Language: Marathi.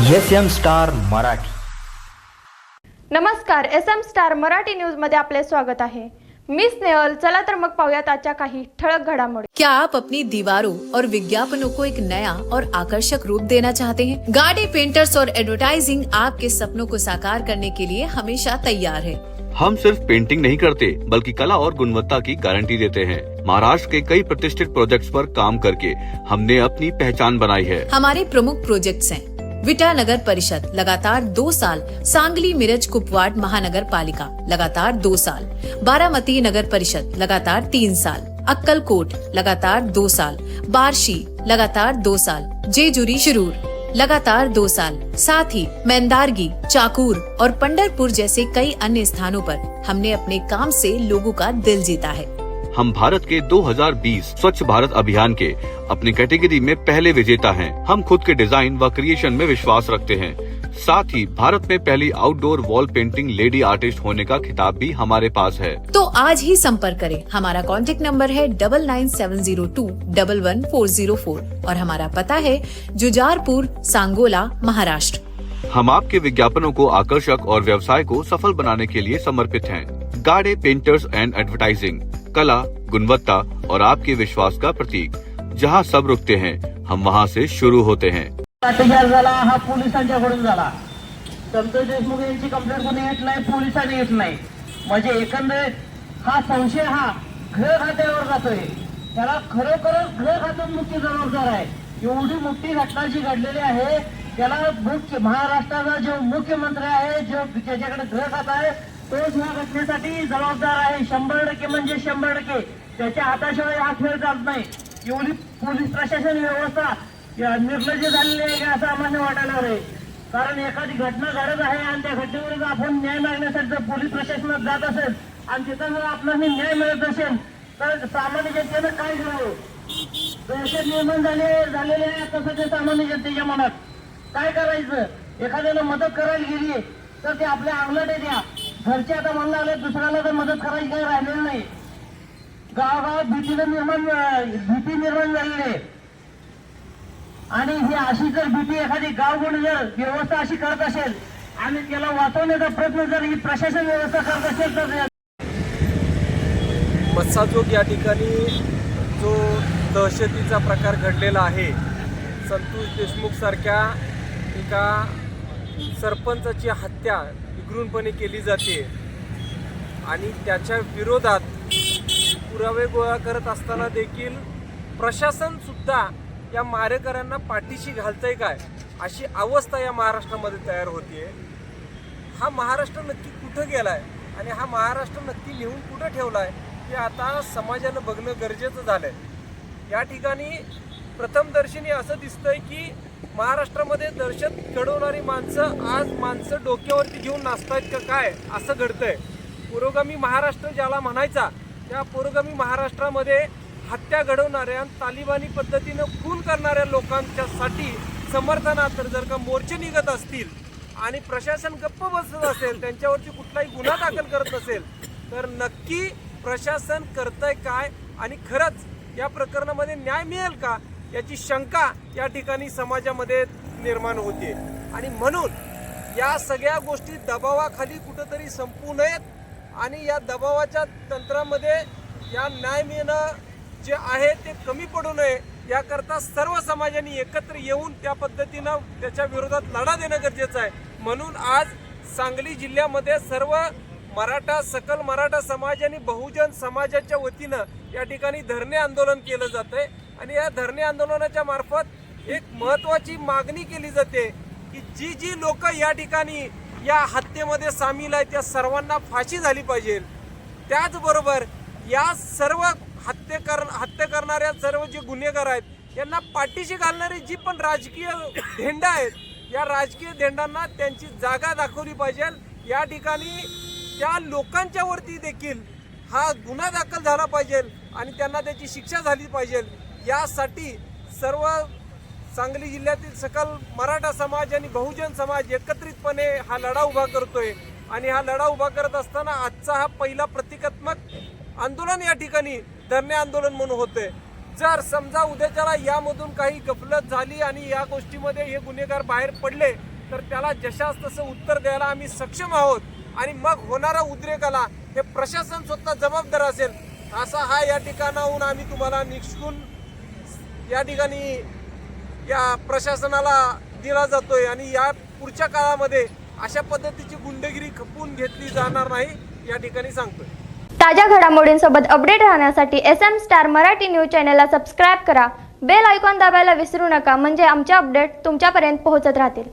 S M star Marathi. नमस्कार S M Star Marathi news मध्ये आपले स्वागत आहे. मी स्नेहल चला तर मग पाहूयात आजच्या काही ठळक घडामोडी. क्या आप अपनी दीवारों और विज्ञापनों को एक नया और आकर्षक रूप देना चाहते हैं? गाड़ी पेंटर्स और एडवर्टाइजिंग आपके सपनों को साकार करने के लिए हमेशा तैयार है। हम सिर्फ़ पेंटिंग नहीं करते बल्कि कला और गुणवत्ता की गारंटी देते हैं। महाराष्ट्र के कई प्रतिष्ठित प्रोजेक्ट्स पर काम करके हमने अपनी पहचान बनाई है। हमारे प्रमुख प्रोजेक्ट्स हैं। विटा नगर परिषद, लगातार दो साल सांगली मिरज कुपवाड़ महानगर पालिका, लगातार दो साल। बारामती नगर परिषद, लगातार तीन साल। अक्कलकोट, लगातार दो साल। बारशी, लगातार दो साल। जेजुरी, शिरूर, लगातार दो साल। साथ ही मैंदारगी चाकूर और पंडरपुर जैसे कई अन्य स्थानों पर हमने अपने काम से लोगों का दिल जीता है। हम भारत के 2020 स्वच्छ भारत अभियान के अपनी कैटेगरी में पहले विजेता हैं। हम खुद के डिज़ाइन व क्रिएशन में विश्वास रखते हैं। साथ ही भारत में पहली outdoor wall painting lady artist होने का खिताब भी हमारे पास है। तो आज ही संपर्क करें। हमारा कॉन्टेक्ट नंबर है double nine seven zero two double one four zero four और हमारा पता है जुजारपुर सांगोला महाराष्ट्र। हम आपके विज्ञापनों को आकर्षक और व्यवसाय को सफल बनाने के लिए समर्पित हैं। गाड़े पेंटर्स एंड एडवर्टाइजिंग। कला, गुणवत्ता और आपके विश्वास का प्रतीक। जहाँ सब रुकते हैं, हम वहाँ से शुरू होते हैं। संतोष देशमुख संशय हा गृह खात्यावर जातोय. त्याला गृह खात्यात मुख्य जबाबदार आहे. एवढी मोठी घटना जी घडलेली आहे, त्याला मुख्य महाराष्ट्राचा जो मुख्यमंत्री आहे, जो ज्याच्याकडे घर खाता आहे तोच ह्या घटनेसाठी जबाबदार आहे. शंभर टक्के म्हणजे शंभर टक्के. त्याच्या हाताशिवाय हा खेळ चालत नाही. एवढी पोलीस प्रशासन व्यवस्था निर्लज्ज झालेली आहे का असं आम्हाला वाटायला आहे कारण एखादी घटना घडत आहे आणि त्या घटनेवर आपण न्याय मागण्यासाठी जर पोलीस प्रशासनात जात असेल आणि तिथं जर आपल्याला न्याय मिळत असेल तर सामान्य जनतेनं काय करावं? दहशत निर्माण झाले झालेले आहे तसं ते सामान्य जनतेच्या मनात. काय करायचं? एखाद्याला मदत करायला गेली तर ते आपल्या अंगलट द्या घरचे आता म्हणलं आले दुसऱ्याला तर मदत करायची काही राहिलेली नाही. गावागावात भीतीचं निर्माण भीती निर्माण झालेली आहे. आणि ही अशी जर भीती एखादी गाव कोणी जर व्यवस्था अशी करत असेल आणि त्याला वाचवण्याचा प्रयत्न जर ही प्रशासन व्यवस्था करत असेल तर मत्साजोग या ठिकाणी जो दहशतीचा प्रकार घडलेला आहे संतोष देशमुख सारख्या एका सरपंचाची हत्या विघ्रुणपणे केली जाते. आणि त्याच्या विरोधात पुरावे गोळा करत असताना देखील प्रशासनसुद्धा या मारेकऱ्यांना पाठीशी घालतंय काय? अशी अवस्था या महाराष्ट्रामध्ये तयार होतीये. हा महाराष्ट्र नक्की कुठं गेलाय? आणि हा महाराष्ट्र नक्की लिहून कुठं ठेवलाय? हे आता समाजानं बघणं गरजेचं झालंय. या ठिकाणी प्रथमदर्शनी असं दिसतंय की महाराष्ट्रामध्ये दर्शन घडवणारी माणसं आज माणसं डोक्यावरती घेऊन नाचतायत का काय असं घडतंय. पुरोगामी महाराष्ट्र ज्याला म्हणायचा त्या पुरोगामी महाराष्ट्रामध्ये हत्या घडवणाऱ्या तालिबानी पद्धतीनं खून करणाऱ्या लोकांच्यासाठी समर्थनार्थ जर का मोर्चे निघत असतील आणि प्रशासन गप्प बसत असेल त्यांच्यावरती कुठलाही गुन्हा दाखल करत नसेल तर नक्की प्रशासन करतंय काय आणि खरंच या प्रकरणामध्ये न्याय मिळेल का? याची शंका या ठिकाणी समाजामध्ये निर्माण होते. आणि म्हणून या सगळ्या गोष्टी दबावाखाली कुठंतरी संपू नयेत आणि या दबावाच्या तंत्रामध्ये या न्याय मिळणं जे आहे ते कमी पडू नये याकरता सर्व समाजाने एकत्र येऊन त्या पद्धतीनं त्याच्या विरोधात लढा देणं गरजेचं आहे. म्हणून आज सांगली जिल्ह्यामध्ये सर्व मराठा सकल मराठा समाज आणि बहुजन समाजाच्या वतीनं या ठिकाणी धरणे आंदोलन केलं जातंय. आणि या धरणे आंदोलनाच्या मार्फत एक महत्वाची मागणी केली जाते की जी जी लोक या ठिकाणी या हत्येमध्ये सामील आहेत त्या सर्वांना फाशी झाली पाहिजे. त्याचबरोबर या सर्व हत्ये कर हत्या करणाऱ्या सर्व जे गुन्हेगार आहेत यांना पाठीशी घालणारी जी पण राजकीय धेंडा आहेत या राजकीय धेंडांना त्यांची जागा दाखवली पाहिजे. या ठिकाणी त्या लोकांच्या वरती देखील हा गुन्हा दाखल झाला पाहिजे आणि त्यांना त्याची शिक्षा झाली पाहिजे. यासाठी सर्व सांगली जिल्ह्यातील सकल मराठा समाज आणि बहुजन समाज एकत्रितपणे हा लढा उभा करतोय. आणि हा लढा उभा करत असताना आजचा हा पहिला प्रतिकात्मक आंदोलन या ठिकाणी धरणे आंदोलन म्हणून होतंय. जर समजा उद्याच्याला यामधून काही गफलत झाली आणि या गोष्टीमध्ये हे गुन्हेगार बाहेर पडले तर त्याला जशास तसं उत्तर द्यायला आम्ही सक्षम आहोत. आणि मग होणारा उद्रेकाला हे प्रशासन स्वतः जबाबदार असेल असा हा या ठिकाणाहून आम्ही तुम्हाला निक्षून या ठिकाणी या प्रशासनाला दिला जातोय आणि या पुढच्या काळामध्ये अशा पद्धतीची गुंडगिरी खपवून घेतली जाणार नाही या ठिकाणी सांगतोय. ताज्या घडामोडींसोबत अपडेट राहण्यासाठी S M Star Marathi news चॅनलला सबस्क्राईब करा. बेल आयकॉन दाबायला विसरू नका. म्हणजे आमचे अपडेट तुमच्यापर्यंत पोहोचत राहतील.